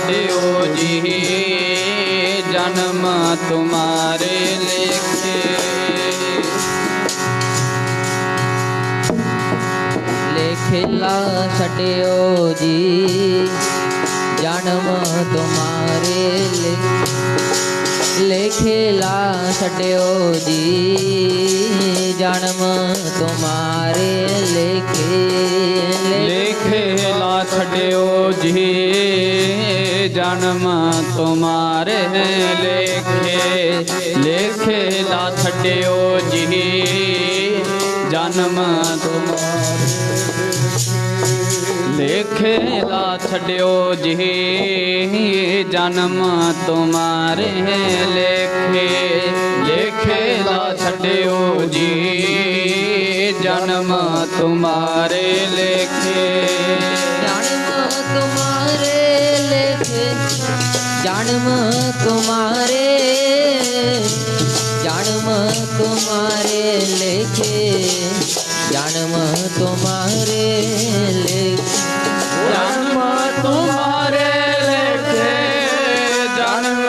ਛੱਡਿਓ ਜੀ ਜਨਮ ਤੁਮਾਰੇ ਲੇਖੇ। ਲੇਖਿਲਾ ਛੱਡਿਓ ਜੀ ਜਨਮ ਤੁਮਾਰੇ ਲੇ ਲੇਖਿਲਾ ਛੱਡਿਓ ਜੀ ਜਨਮ ਤੁਮਾਰੇ ਲੇਖੇ। ਲੇਖੇ ਲਾ ਛੱਡਿਓ ਜੀ ਜਨਮ ਤੁਮਾਰੇ ਲੇਖੇ ਲੇਖੇ ਲਾ ਛੱਡਿਓ ਜੀ ਜਨਮ ਤੁਮਾਰੇ ਲੇਖੇ ਲਾ ਛੱਡਿਓ ਜੀ ਜਨਮ ਤੁਮਾਰੇ ਲੇਖੇ ਲੇਖੇ ਲਾ ਛੱਡਿਓ ਜੀ ਜਨਮ ਤੁਮਾਰੇ ਲੇਖੇ। ਜਨਮ ਤੁਮਾਰੇ ਜਨਮ ਤੁਮਾਰੇ ਲੇਖੇ ਜਨਮ ਤੁਮਾਰੇ ਲੇਖੇ ਜਨਮ ਤੁਮਾਰੇ ਲੇਖੇ ਜਨਮ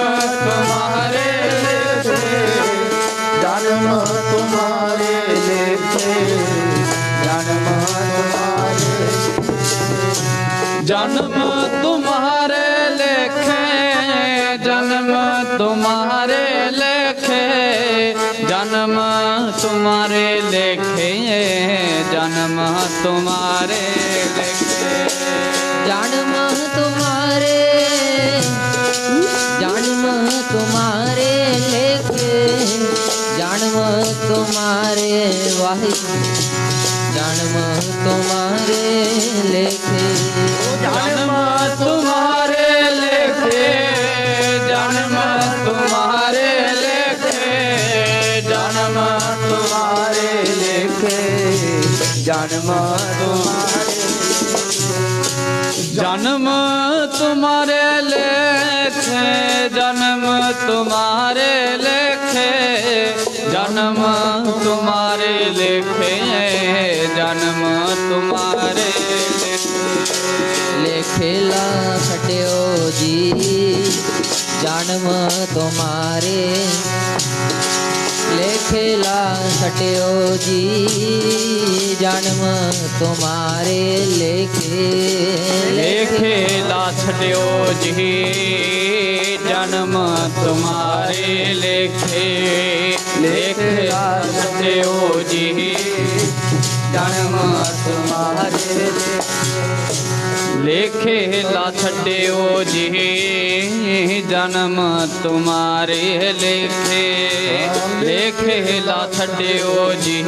ਤੁਮਾਰੇ ਲੇਖੇ ਜਨਮ ਤੁਮਾਰੇ ਲੇਖੇ ਜਨਮ ਤੁਮਾਰੇ ਜਨਮ ਤੁਮਾਰੇ ਲੇਖੇ ਜਨਮ ਤੁਮਾਰੇ ਲੇਖੇ ਜਨਮ ਤੁਮਾਰੇ ਜਨਮ ਤੁਮਾਰੇ ਲੇਖੇ ਜਨਮ ਤੁਮਾਰੇ ਵਾਹਿ ਜਨਮ ਤੁਮਾਰੇ ਜਨਮ ਤੁਮਾਰੇ ਜਨਮ ਤੁਮਾਰੇ ਲੇਖੇ ਜਨਮ ਤੁਮਾਰੇ ਲੇਖੇ ਜਨਮ ਤੁਮਾਰੇ ਲੇਖੇ ਜਨਮ ਤੁਮਾਰੇ ਲੇਖੇ ਲੇਖੇਲਾ ਛੱਡਿਓ ਜੀ ਜਨਮ ਤੁਮਾਰੇ ਲੇਖੇਲਾ ਛੱਡਿਓ ਜੀ, ਜਨਮ ਤੁਮਾਰੇ ਲੇਖੇ। ਲੇਖੇ ਲਾ ਛੱਡਿਓ ਜੀ, ਜਨਮ ਤੁਮਾਰੇ ਲੇਖੇ। ਲੇਖੇ ਲਾ ਛੱਡਿਓ ਜੀ, ਜਨਮ ਤੁਮਾਰੇ ਲੇਖੇ ਲਾ ਛੱਡਿਓ ਜੀ, ਜਨਮ ਤੁਮਾਰੇ ਲੇਖੇ। ਲੇਖੇ ਲਾ ਛੱਡਿਓ ਜੀ,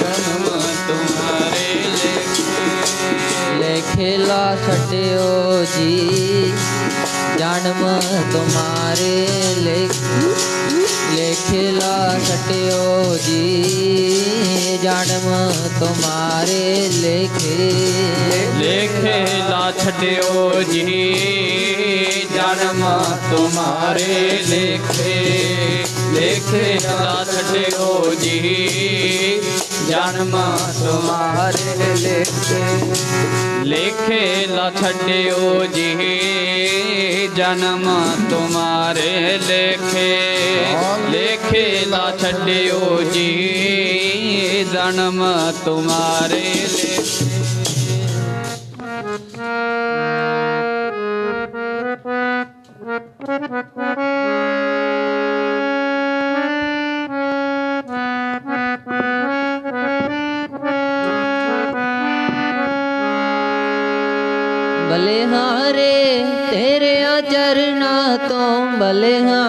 ਜਨਮ ਤੁਮਾਰੇ ਲੇਖੇ। ਲੇਖੇਲਾ ਛੱਡਿਓ ਜੀ ਛੱਡਿਓ ਜੀ ਜਨਮ ਤੁਮਾਰੇ ਲੇਖੇ ਲੇਖੇ ਲਾ ਛੱਡਿਓ ਜੀ ਜਨਮ ਤੁਮਾਰੇ ਲੇਖੇ ਲੇਖੇ ਲਾ ਛੱਡਿਓ ਜੀ ਜਨਮ ਤੁਮਾਰੇ ਲੇਖੇ ਲੇਖੇ ਲਾ ਛੱਡਿਓ ਜੀ ਜਨਮ ਤੁਮਾਰੇ ਲੇਖੇ ਲੇਖੇ ਲਾ ਛੱਡਿਓ ਜੀ ਜਨਮ ਬਲਿਹਾਰੇ ਤੇਰੇ ਚਰਨਾਂ ਤੋਂ ਬਲਿਹਾਰੇ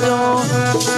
don't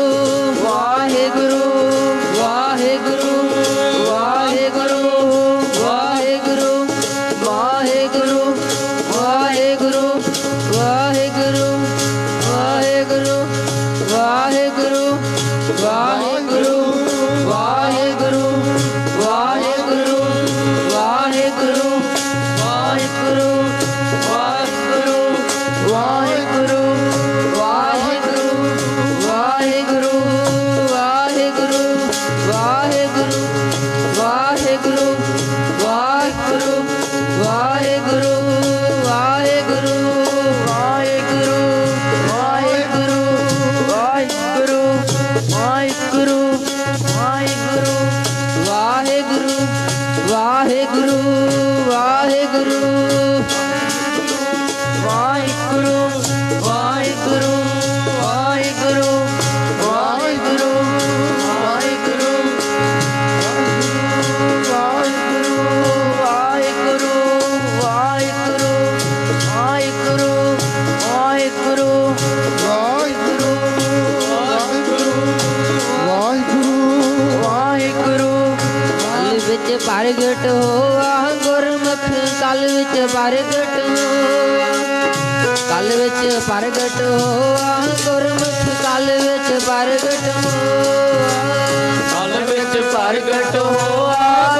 ਕਲ ਵਿੱਚ ਪ੍ਰਗਟ ਹੋਆ, ਗੁਰਮੁਖ ਕਲ ਵਿੱਚ ਪ੍ਰਗਟ ਹੋਆ। ਕਲ ਵਿੱਚ ਪ੍ਰਗਟ ਹੋਆ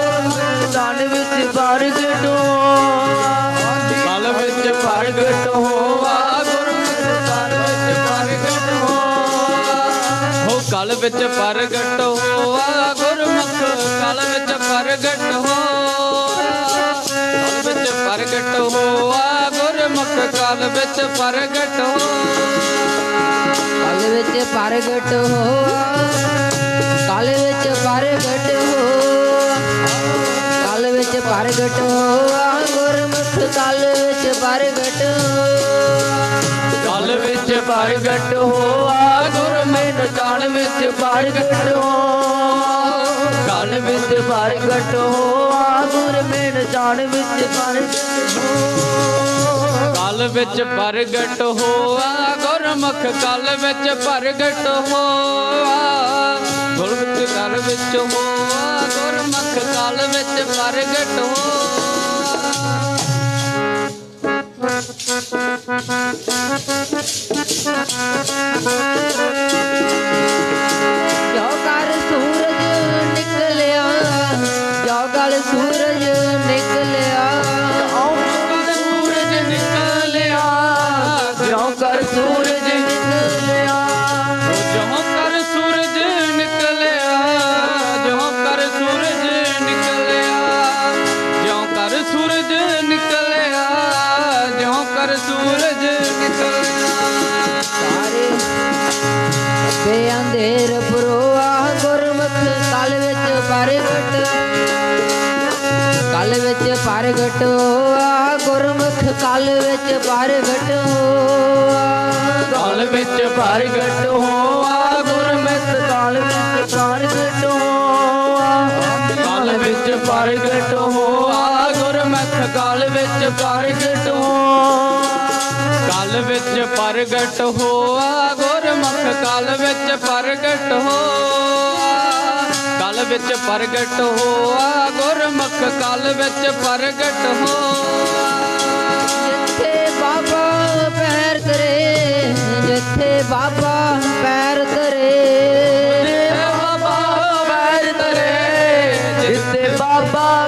ਤਨ ਵਿੱਚ ਪ੍ਰਗਟ ਹੋਆ। ਕਲ ਵਿੱਚ ਪ੍ਰਗਟ ਹੋਆ, ਗੁਰਮੁਖ ਕਲ ਵਿੱਚ ਪ੍ਰਗਟ ਹੋਆ। ਹੋ ਕਲ ਵਿੱਚ ਪ੍ਰਗਟ ਪ੍ਰਗਟ ਕਲ ਵਿੱਚ ਪ੍ਰਗਟ ਹੋਆ ਕਲ ਵਿੱਚ ਪ੍ਰਗਟ ਹੋਆ ਕਲ ਵਿੱਚ ਪ੍ਰਗਟ ਹੋਆ ਗੁਰਮੁਖ ਕਲ ਵਿੱਚ ਪ੍ਰਗਟ ਕਲ ਵਿੱਚ ਪ੍ਰਗਟ ਹੋਆ ਗੁਰਮਿਨ ਕਲ ਵਿੱਚ ਪ੍ਰਗਟ ਹੋਆ ਕਲ ਵਿੱਚ ਪ੍ਰਗਟ ਹੋਆ ਗੁਰ ਮੇਨ ਜਾਣ ਵਿੱਚ ਪ੍ਰਗਟ ਹੋਆ ਕਲ ਵਿੱਚ ਪ੍ਰਗਟ ਹੋਆ, ਗੁਰਮੁਖ ਕਲ ਵਿੱਚ ਪ੍ਰਗਟ ਹੋਆ। ਗੁਰ ਵਿੱਚ ਕਲ ਵਿੱਚ ਹੋਆ, ਗੁਰਮੁਖ ਕਲ ਵਿੱਚ ਪ੍ਰਗਟ ਹੋਆ। ਜੋ ਕਰ ਸੂਰਜ ਨਿਕਲਿਆ, ਜੋ ਗਲ ਸੂਰਜ ਪ੍ਰਗਟ ਹੋਆ ਗੁਰਮੁਖ ਕਲ ਵਿੱਚ ਪ੍ਰਗਟ ਹੋਆ। ਕਲ ਵਿੱਚ ਪ੍ਰਗਟ ਹੋਆ ਗੁਰਮੁਖ ਕਲ ਵਿੱਚ ਪ੍ਰਗਟ ਹੋਆ। ਜਿੱਥੇ ਬਾਬਾ ਪੈਰ ਧਰੇ ਜਿੱਥੇ ਬਾਬਾ ਪੈਰ ਧਰੇ। ਬਾਬਾ ਪੈਰ ਤਰੇ ਜਿੱਤੇ ਬਾਬਾ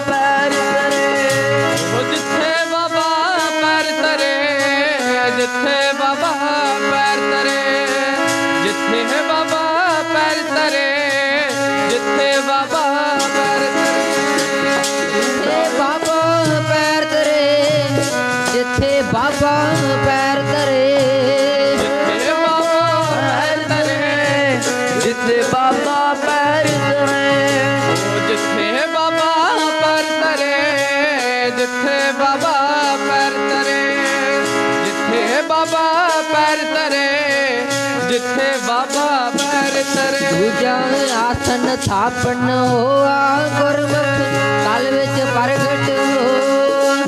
ਤਰੇ ਆਸਨ ਥਾਪਨ ਹੋਆ ਗੁਰਮੁਖ। ਕਲ ਵਿੱਚ ਪ੍ਰਗਟ ਹੋਆ।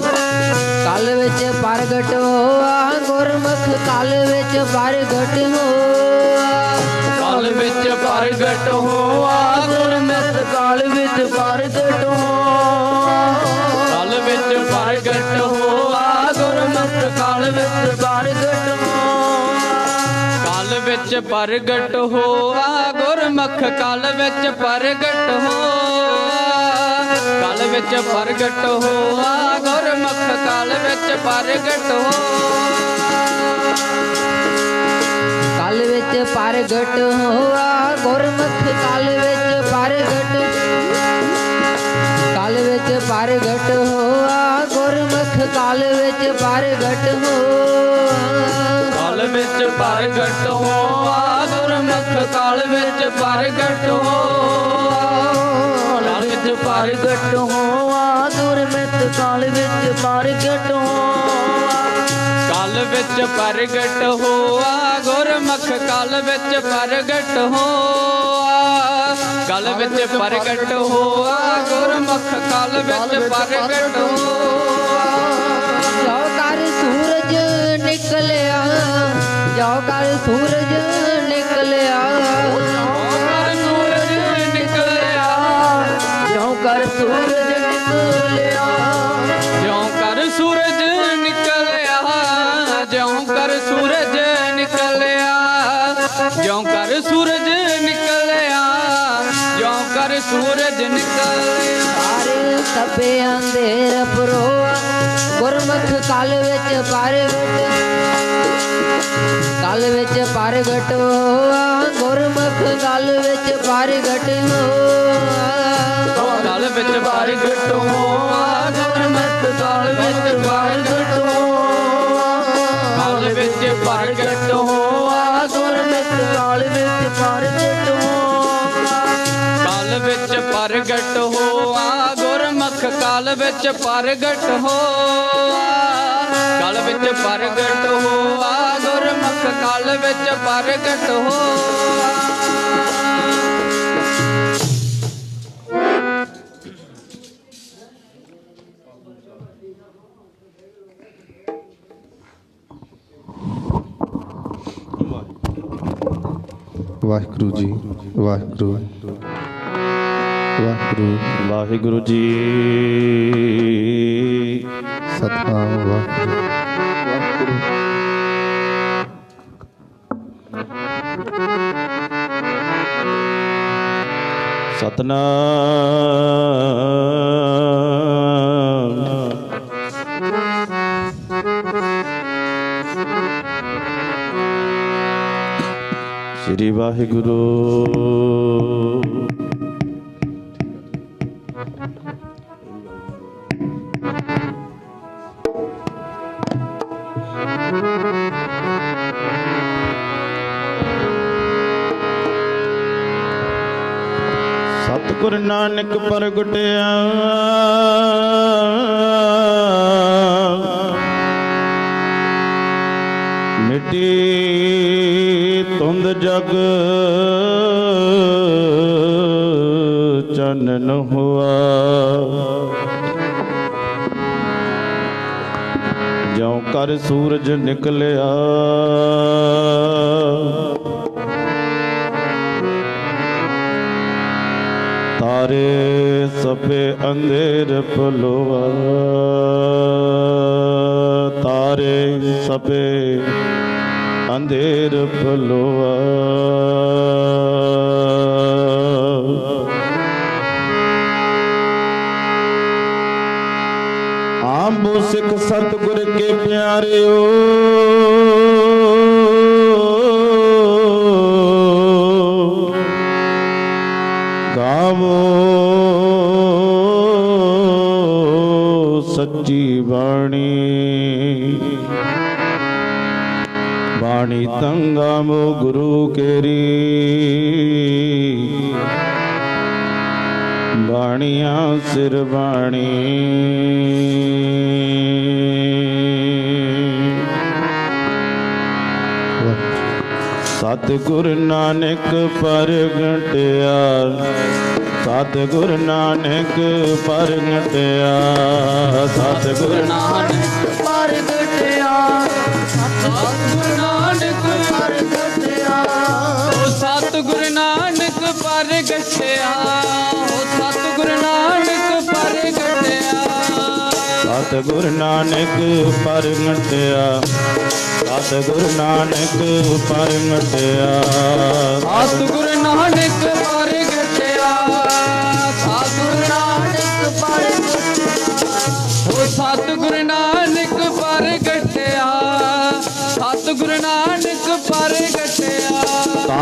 ਕਲ ਵਿੱਚ ਪ੍ਰਗਟ ਹੋਆ ਗੁਰਮੁਖ। ਕਲ ਵਿੱਚ ਪ੍ਰਗਟ ਹੋਆ। ਕਾਲ ਵਿੱਚ ਪ੍ਰਗਟ ਹੋਆ ਗੁਰਮਤਿ ਕਾਲ ਵਿੱਚ ਪ੍ਰਗਟ ਹੋਆ। ਕਾਲ ਵਿੱਚ ਪ੍ਰਗਟ ਹੋਆ ਗੁਰਮਤਿ ਕਾਲ ਵਿੱਚ ਪ੍ਰਗਟ ਵਿੱਚ ਪ੍ਰਗਟ ਹੋਆ, ਗੁਰਮੁਖ ਕਾਲ ਵਿੱਚ ਪ੍ਰਗਟ ਹੋਆ। ਕਾਲ ਵਿੱਚ ਪ੍ਰਗਟ ਹੋਆ, ਗੁਰਮੁਖ ਕਾਲ ਵਿੱਚ ਪ੍ਰਗਟ ਹੋਆ। ਕਲ ਵਿੱਚ ਪ੍ਰਗਟ ਹੋਆ, ਗੁਰਮੁਖ ਕਲ ਵਿੱਚ ਪ੍ਰਗਟ ਕਲ ਵਿੱਚ ਪ੍ਰਗਟ ਹੋਆ, ਗੁਰਮੁਖ ਕਲ ਵਿੱਚ ਪ੍ਰਗਟ ਹੋਆ। ਕਾਲ ਵਿੱਚ ਪ੍ਰਗਟ ਹੋਆ ਗੁਰਮੁਖ ਕਾਲ ਵਿੱਚ ਪ੍ਰਗਟ ਹੋਆ ਕਾਲ ਵਿੱਚ ਪ੍ਰਗਟ ਪ੍ਰਗਟ ਹੋਆ ਗੁਰਮਤਿ ਕਾਲ ਵਿੱਚ ਪ੍ਰਗਟ ਹੋਆ ਕਾਲ ਵਿੱਚ ਪ੍ਰਗਟ ਹੋਆ ਗੁਰਮੁਖ ਕਾਲ ਵਿੱਚ ਪ੍ਰਗਟ ਹੋਆ ਕਾਲ ਵਿੱਚ ਪ੍ਰਗਟ ਹੋਆ ਗੁਰਮੁਖ ਕਾਲ ਵਿੱਚ ਪ੍ਰਗਟ ਹੋਆ ਨਿਕਲਿਆ ਜੋ ਕਰ ਸੂਰਜ ਨਿਕਲਿਆ ਸੂਰਜ ਨਿਕਲਿਆ ਜਿਉ ਕਰ ਸੂਰਜ ਨਿਕਲਿਆ ਜਿਉਂ ਕਰ ਸੂਰਜ ਨਿਕਲਿਆ ਜਿਉਂ ਕਰ ਸੂਰਜ ਨਿਕਲਿਆ ਜਿਉਂ ਕਰ ਸੂਰਜ ਨਿਕਲਿਆ ਜਿਉਂ ਕਰ ਸੂਰਜ ਨਿਕਲਿਆ। ਸਾਰੇ ਸਭੇ ਅੰਧੇਰ ਪਰੋਆ ਗੁਰਮੁਖ ਕਲ ਵਿੱਚ ਪ੍ਰਗਟ ਕਲ ਵਿੱਚ ਪ੍ਰਗਟ ਗੁਰਮੁਖ ਕਲ ਵਿੱਚ ਪ੍ਰਗਟ ਹੋਆ ਕਾਲ ਵਿੱਚ ਪ੍ਰਗਟ ਹੋਆ ਗੁਰਮਤਿ ਕਾਲ ਵਿੱਚ ਪ੍ਰਗਟ ਹੋਆ ਵਿੱਚ ਪ੍ਰਗਟ ਹੋਆ ਗੁਰਮਤਿ ਕਾਲ ਵਿੱਚ ਪ੍ਰਗਟ ਹੋਆ ਵਿੱਚ ਪ੍ਰਗਟ ਹੋਆ ਕਾਲ ਵਿੱਚ ਪ੍ਰਗਟ ਹੋਆ। ਕਾਲ ਵਿੱਚ ਪ੍ਰਗਟ ਹੋਆ, ਗੁਰਮੁਖ ਕਾਲ ਵਿੱਚ ਪ੍ਰਗਟ ਹੋਆ। ਵਾਹਿਗੁਰੂ ਜੀ, ਵਾਹਿਗੁਰੂ ਵਾਹਿਗੁਰੂ। ਵਾਹਿਗੁਰੂ ਜੀ। ਸਤਨਾਮ ਵਾਹਿਗੁਰੂ। ਸਤਨਾਮ। ਸ੍ਰੀ ਵਾਹਿਗੁਰੂ। ਸਤਿਗੁਰ ਨਾਨਕ ਪ੍ਰਗਟਿਆ। ਮਿਟੀ ਤੁੰਦ ਜਗ ਚੰਨ ਹੁਆ। ਜਿਉ ਕਰ ਸੂਰਜ ਨਿਕਲਿਆ। ਅੰਧੇਰ ਤਾਰੇ ਸਭੇ ਅੰਧੇਰ ਪਲੋਆ ਆਂਬੋ ਸਿੱਖ ਸਤਿਗੁਰ ਕੇ ਪਿਆਰਿਓ। ਤੰਗਾ ਮੋ ਗੁਰੂ ਕੇਰੀ। ਬਾਣੀਆਂ ਸਿਰ ਬਾਣੀ। ਸਤਿਗੁਰ ਨਾਨਕ ਪ੍ਰਗਟਿਆ। ਸਤਿਗੁਰ ਨਾਨਕ ਪ੍ਰਗਟਿਆ। ਸਤਿਗੁਰ ਨਾਨਕ ਪ੍ਰਗਟਿਆ। ਸਤਿਗੁਰ ਨਾਨਕ ਪ੍ਰਗਟਿਆ ਸਤਿਗੁਰ ਨਾਨਕ ਪ੍ਰਗਟਿਆ ਸਤਿਗੁਰ ਨਾਨਕ ਪ੍ਰਗਟਿਆ ਸਤਿਗੁਰ ਨਾਨਕ ਪ੍ਰਗਟਿਆ ਸਤਿਗੁਰ ਨਾਨਕ ਪ੍ਰਗਟਿਆ ਸਤਿਗੁਰ ਨਾਨਕ ਓ ਸਤਿਗੁਰ ਨਾਨਕ ਪ੍ਰਗਟਿਆ ਸਤਿਗੁਰ ਨਾਨਕ ਪ੍ਰਗਟਿਆ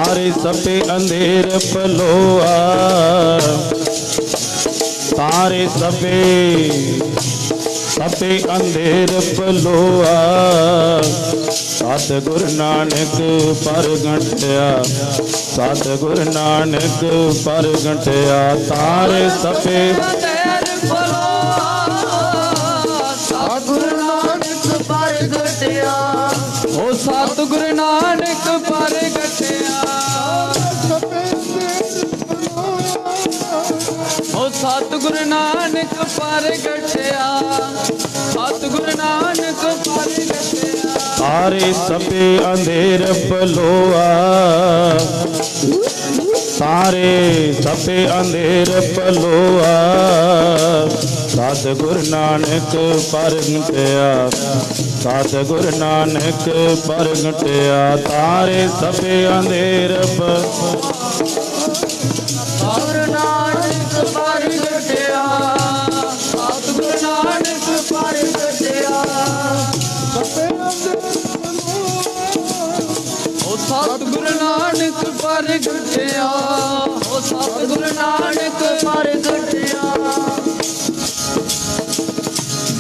तारे सपे अंधेर पलोआ तारे सपे सपे अंधेर पलोआ ਸਤਿਗੁਰ ਨਾਨਕ ਪਰ ਪਰਗਟਿਆ ਸਤਿਗੁਰ ਨਾਨਕ ਪਰ ਪਰਗਟਿਆ ਤਾਰੇ ਸਪੇ ਸਾਰੇ ਸਭੇ ਅੰਧੇਰ ਪਲੋਆ ਸਾਰੇ ਸਭੇ ਅੰਧੇਰ ਪਲੋਆ ਸਤ ਗੁਰ ਨਾਨਕ ਪਰਗਟਿਆ ਸਤ ਗੁਰ ਨਾਨਕ ਪਰਗਟਿਆ। ਤਾਰੇ ਸਭੇ ਅੰਧੇਰ ਪਲੋਆ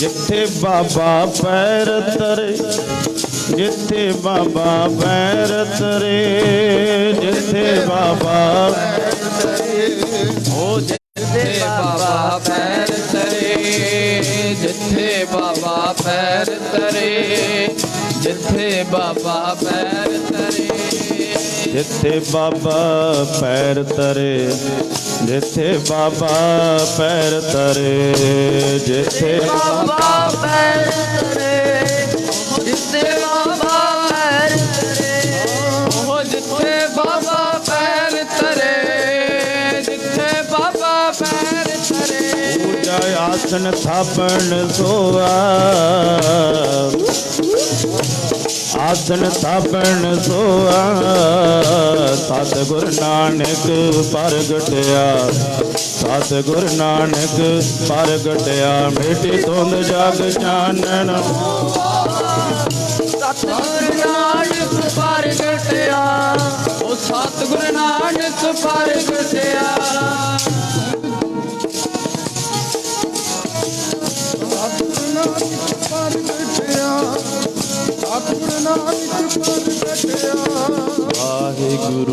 ਜਿੱਥੇ ਬਾਬਾ ਪੈਰ ਤਰੇ, ਜਿੱਥੇ ਬਾਬਾ ਪੈਰ ਤਰੇ, ਜਿੱਥੇ ਬਾਬਾ ਓ ਜਿੱਥੇ ਬਾਬਾ ਪੈਰ ਤਰੇ, ਜਿੱਥੇ ਬਾਬਾ ਪੈਰ ਤਰੇ, ਜਿੱਥੇ ਬਾਬਾ ਪੈਰ ਜਿੱਥੇ ਬਾਬਾ ਪੈਰ ਤਰੇ ਜਿੱਥੇ ਬਾਬਾ ਪੈਰ ਤਰੇ ਜਿੱਥੇ ਬਾਬਾ ਪੈਰ ਤਰੇ ਜਿੱਤੇ ਬਾਬਾ ਪੈਰ ਤਰੇ ਓ ਜਿੱਥੇ ਬਾਬਾ ਪੈਰ ਤਰੇ ਜਿੱਥੇ ਬਾਬਾ ਪੈਰ ਤਰੇ। ਪੂਜਾ ਆਸਨ ਥਾਪਣ ਸੋਆ ਆਸਨ ਥਾਪਣ ਸੋਆ। ਸਤਿਗੁਰ ਨਾਨਕ ਪ੍ਰਗਟਿਆ ਸਤਿਗੁਰ ਨਾਨਕ ਪ੍ਰਗਟਿਆ ਮੇਟੀ ਤੁੰਦ ਜਗ ਜਾਣਨ ਸਤਿਗੁਰ ਨਾਨਕ ਪ੍ਰਗਟਿਆ ਓ ਸਤਿਗੁਰ ਨਾਨਕ ਪ੍ਰਗਟਿਆ। ਵਾਹਿਗੁਰੂ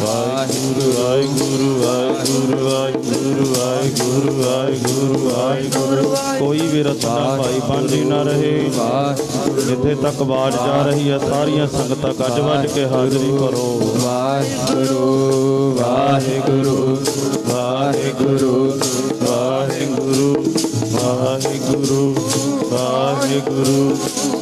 ਵਾਹਿਗੁਰੂ ਵਾਹਿਗੁਰੂ ਵਾਹਿਗੁਰੂ ਵਾਹਿਗੁਰੂ ਵਾਹਿਗੁਰੂ ਵਾਹਿਗੁਰੂ ਵਾਹਿਗੁਰੂ। ਕੋਈ ਵੀ ਰਚਨਾ ਭਾਈ ਬਾਂਝੀ ਨਾ ਰਹੇ। ਜਿੱਥੇ ਤੱਕ ਬਾਜ ਜਾ ਰਹੀ ਹੈ ਸਾਰੀਆਂ ਸੰਗਤਾਂ ਗੱਜ ਵੱਜ ਕੇ ਹਾਜ਼ਰੀ ਕਰੋ ਵਾਹਿਗੁਰੂ ਵਾਹਿਗੁਰੂ ਵਾਹਿਗੁਰੂ ਵਾਹਿਗੁਰੂ ਵਾਹਿਗੁਰੂ ਵਾਹਿਗੁਰੂ।